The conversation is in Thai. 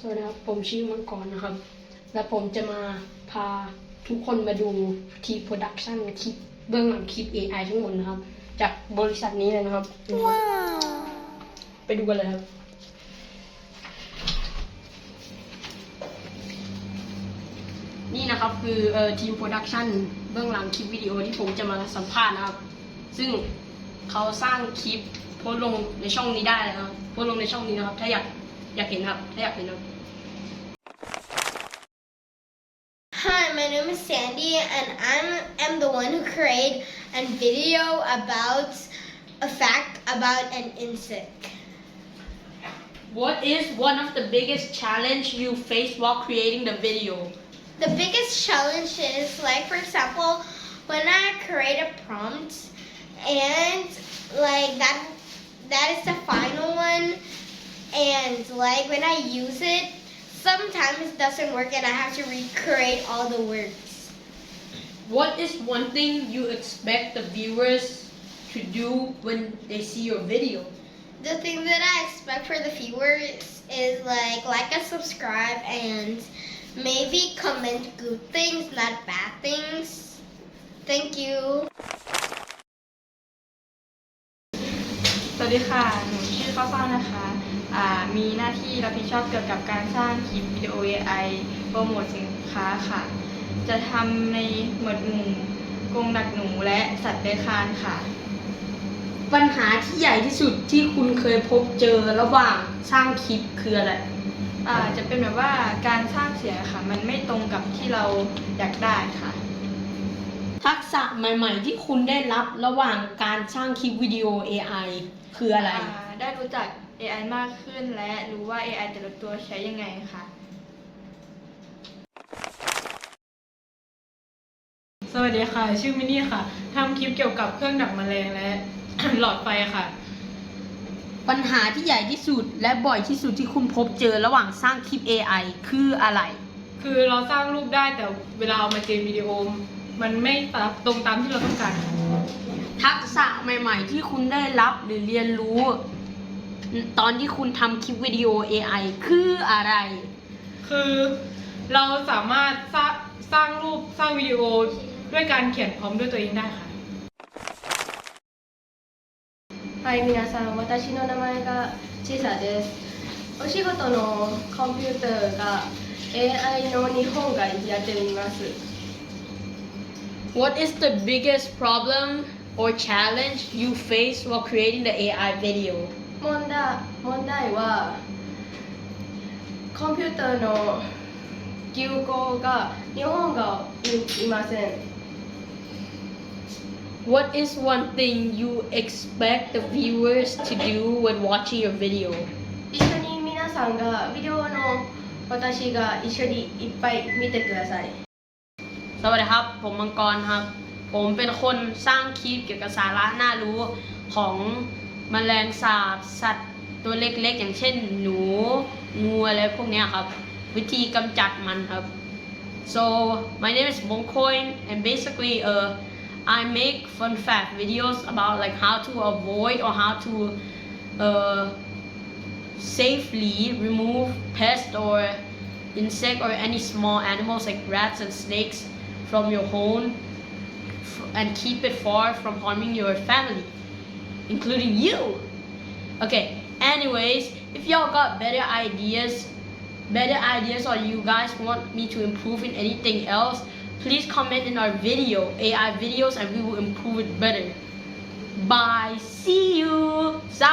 สวัสดีครับ ผมชื่อมังกรนะครับ และผมจะมาพาทุกคนมาดูทีโปรดักชันคลิปเบื้องหลังคลิป AI ทั้งหมดนะครับ จากบริษัทนี้เลยนะครับว้าวไปดูกันเลยครับนี่นะครับคือเอ่อทีมโปรดักชันเบื้องหลังคลิปวิดีโอที่ผมจะมาสัมภาษณ์นะครับ ซึ่งเขาสร้างคลิปโพสต์ลงในช่องนี้ได้นะครับโพสต์ลงในช่องนี้นะครับ ถ้าอยาก อยากเห็นครับ ถ้าอยากเห็นครับ Hi, my name is Sandy, and I am the one who created a video about a fact about an insect. What is one of the biggest challenge you faced while creating the video? The biggest challenge is, like, for example, when I create a prompt, and like that, that is the final one, and like when I use it, sometimes it doesn't work, and I have to recreate all the words. What is one thing you expect the viewers to do when they see your video? The thing that I expect for the viewers is like like and subscribe and maybe comment good things, not bad things. Thank you. สวัสดีค่ะ หนูชื่อข้าวฟ่างนะคะ อ่า มีหน้าที่รับผิดชอบเกี่ยวกับการสร้างคลิปวิดีโอ AI โปรโมทสินค้าค่ะ จะทำในหมวดหมู่กรงดักหนูและสัตว์เลื้อยคลานค่ะ ปัญหาที่ใหญ่ที่สุดที่คุณเคยพบเจอระหว่างสร้างคลิปคืออะไรอ่าจะเป็นแบบว่าการสร้างเสียงค่ะ มันไม่ตรงกับที่เราอยากได้ค่ะ ทักษะใหม่ ๆ ที่คุณได้รับระหว่างการสร้างคลิปวิดีโอ AI คืออะไรอ่าได้รู้จัก AI มากขึ้นและรู้ว่า AI แต่ละตัวใช้ยังไงค่ะ สวัสดีค่ะ ชื่อมินนี่ค่ะทำคลิปเกี่ยวกับเครื่องดักแมลงและ หลอดไฟค่ะ ปัญหาที่ใหญ่ที่สุดและบ่อยที่สุดที่คุณพบเจอระหว่างสร้างคลิป AI คืออะไร คือเราสร้างรูปได้แต่เวลาเอามาเจนวิดีโอ มันไม่ตรงตามที่เราต้องการค่ะทักษะใหม่ ๆ ที่คุณได้รับหรือเรียนรู้ ตอนที่คุณทำคลิปวิดีโอ AI คืออะไร คือเราสามารถสร้างสร้างรูปสร้างวิดีโอด้วยการเขียนพร้อมด้วยตัวเองได้ค่ะ はい、皆さん、私の名前がちさです。お仕事のコンピューターが AI の日本がやってみます。 What is the biggest problem or challenge you face while creating the AI video? 問題問題は、コンピューターの流行が日本がいいません。 What is one thing you expect the viewers to do when watching your video? 一緒に皆さんがビデオの私が一緒にいっぱい見てください。 สวัสดีครับ ผมมังกรครับ ผมเป็นคนสร้างคลิปเกี่ยวกับสาระน่ารู้ของ แมลงสาบสัตว์ตัวเล็กๆ อย่างเช่น หนูงูอะไรพวกนี้ครับ วิธีกำจัดมันครับ so my name is Bongcoin and basically uh I make fun fact videos about like how to avoid or how to uh safely remove pests or insect or any small animals like rats and snakes from your home and keep it far from harming your family, including you. Okay, anyways, if y'all got better ideas, better ideas, or you guys want me to improve in anything else, please comment in our video, AI videos, and we will improve it better. Bye. See you. ส